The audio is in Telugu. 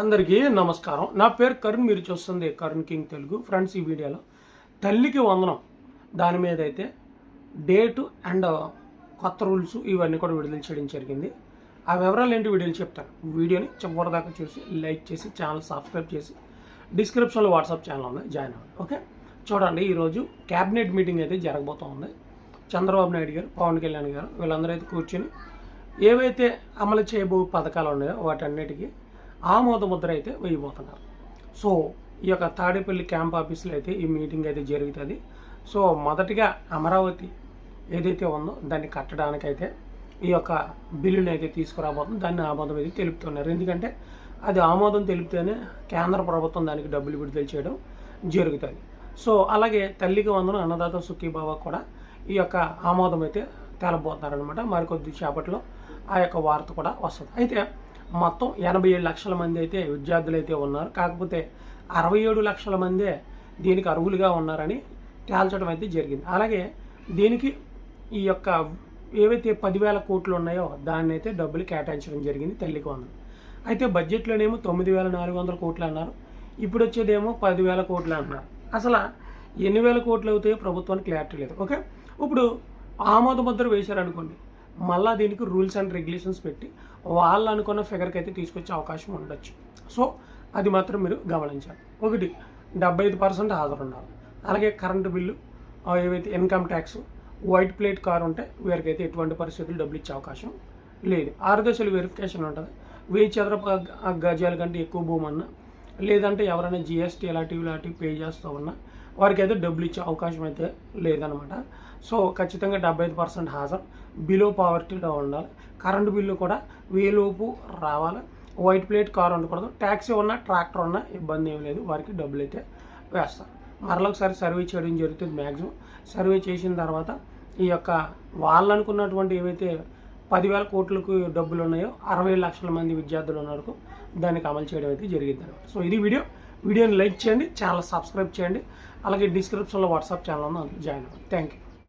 అందరికీ నమస్కారం. నా పేరు కరుణ్ మీరు చూస్తుంది కరుణ్ కింగ్ తెలుగు. ఫ్రెండ్స్ ఈ వీడియోలో తల్లికి వందనం. దాని మీద అయితే డేటు అండ్ కొత్త రూల్స్ ఇవన్నీ కూడా విడుదల చేయడం జరిగింది. ఆ వివరాలు ఏంటి వీడియోలు చెప్తాను. వీడియోని చివరిదాకా చూసి లైక్ చేసి ఛానల్ సబ్స్క్రైబ్ చేసి డిస్క్రిప్షన్లో వాట్సాప్ ఛానల్ ఉంది జాయిన్ అవ్వండి. ఓకే? చూడండి ఈరోజు క్యాబినెట్ మీటింగ్ అయితే జరగబోతూ ఉంది చంద్రబాబు నాయుడు గారు పవన్ కళ్యాణ్ గారు వీళ్ళందరూ అయితే కూర్చొని ఏవైతే అమలు చేయబో పథకాలు ఉన్నాయో వాటన్నిటికీ ఆమోద ముద్ర అయితే వేయబోతున్నారు. సో ఈ యొక్క తాడేపల్లి క్యాంప్ ఆఫీస్లో అయితే ఈ మీటింగ్ అయితే జరుగుతుంది. సో మొదటిగా అమరావతి ఏదైతే ఉందో దాన్ని కట్టడానికైతే ఈ యొక్క బిల్లుని అయితే తీసుకురాబోతుంది దాన్ని ఆమోదం అయితే తెలుపుతున్నారు. ఎందుకంటే అది ఆమోదం తెలిపితేనే కేంద్ర ప్రభుత్వం దానికి డబ్బులు విడుదల చేయడం జరుగుతుంది. సో అలాగే తల్లికి వందనం అన్నదాత సుఖీబాబా కూడా ఈ యొక్క ఆమోదం అయితే తేలబోతున్నారనమాట మరికొద్ది చేపట్లో ఆ యొక్క వార్త కూడా వస్తుంది. అయితే మొత్తం ఎనభై ఏడు లక్షల మంది అయితే విద్యార్థులు అయితే ఉన్నారు. కాకపోతే అరవై ఏడు లక్షల మందే దీనికి అర్హులుగా ఉన్నారని తేల్చడం అయితే జరిగింది. అలాగే దీనికి ఈ యొక్క ఏవైతే పదివేల కోట్లు ఉన్నాయో దాన్ని అయితే డబ్బులు కేటాయించడం జరిగింది తల్లికి వందనం అయితే బడ్జెట్లోనేమో తొమ్మిది వేల నాలుగు వందల కోట్లు అన్నారు. ఇప్పుడు వచ్చేదేమో పదివేల కోట్లు అన్నారు అసలు ఎన్ని వేల కోట్లు అవుతాయో ప్రభుత్వానికి క్లారిటీ లేదు. ఓకే? ఇప్పుడు ఆమోద ముద్ర వేశారనుకోండి. మళ్ళీ దీనికి రూల్స్ అండ్ రెగ్యులేషన్స్ పెట్టి వాళ్ళు అనుకున్న ఫిగర్కి అయితే తీసుకొచ్చే అవకాశం ఉండొచ్చు. సో అది మాత్రం మీరు గమనించాలి. ఒకటి డెబ్బై ఐదు పర్సెంట్ హాజరు ఉండాలి అలాగే కరెంటు బిల్లు ఏవైతే income tax white plate car ఉంటే వీరికైతే ఎటువంటి పరిస్థితులు డబ్బులు ఇచ్చే అవకాశం లేదు. ఆరు దశలు వెరిఫికేషన్ ఉంటుంది. వెయ్యి చదరపు గజాల కంటే ఎక్కువ భూమి అన్నా లేదంటే ఎవరైనా జిఎస్టీ ఇలాంటివి ఇలాంటివి పే చేస్తూ ఉన్నా వారికి అయితే డబ్బులు ఇచ్చే అవకాశం అయితే లేదనమాట. సో ఖచ్చితంగా డెబ్బై ఐదు పర్సెంట్ హాజరు. బిలో పావర్టీలో ఉండాలి. కరెంటు బిల్లు కూడా వేలోపు రావాలి. వైట్ ప్లేట్ కార్ ఉండకూడదు. ట్యాక్సీ ఉన్న ట్రాక్టర్ ఉన్న ఇబ్బంది ఏం లేదు. వారికి డబ్బులు అయితే వేస్తారు. ఒకసారి సర్వే చేయడం జరుగుతుంది మ్యాక్సిమం సర్వే చేసిన తర్వాత ఈ యొక్క వాళ్ళు అనుకున్నటువంటి ఏవైతే పదివేల కోట్లకు డబ్బులు ఉన్నాయో అరవై లక్షల మంది విద్యార్థులు ఉన్నారు దానికి అమలు చేయడం అయితే జరిగిందనమాట. సో ఇది వీడియో. వీడియోని లైక్ చేయండి ఛానల్ సబ్స్క్రైబ్ చేయండి. అలాగే డిస్క్రిప్షన్లో వాట్సాప్ ఛానల్ ఉంది అందులో జాయిన్ అవ్వండి. Thank you.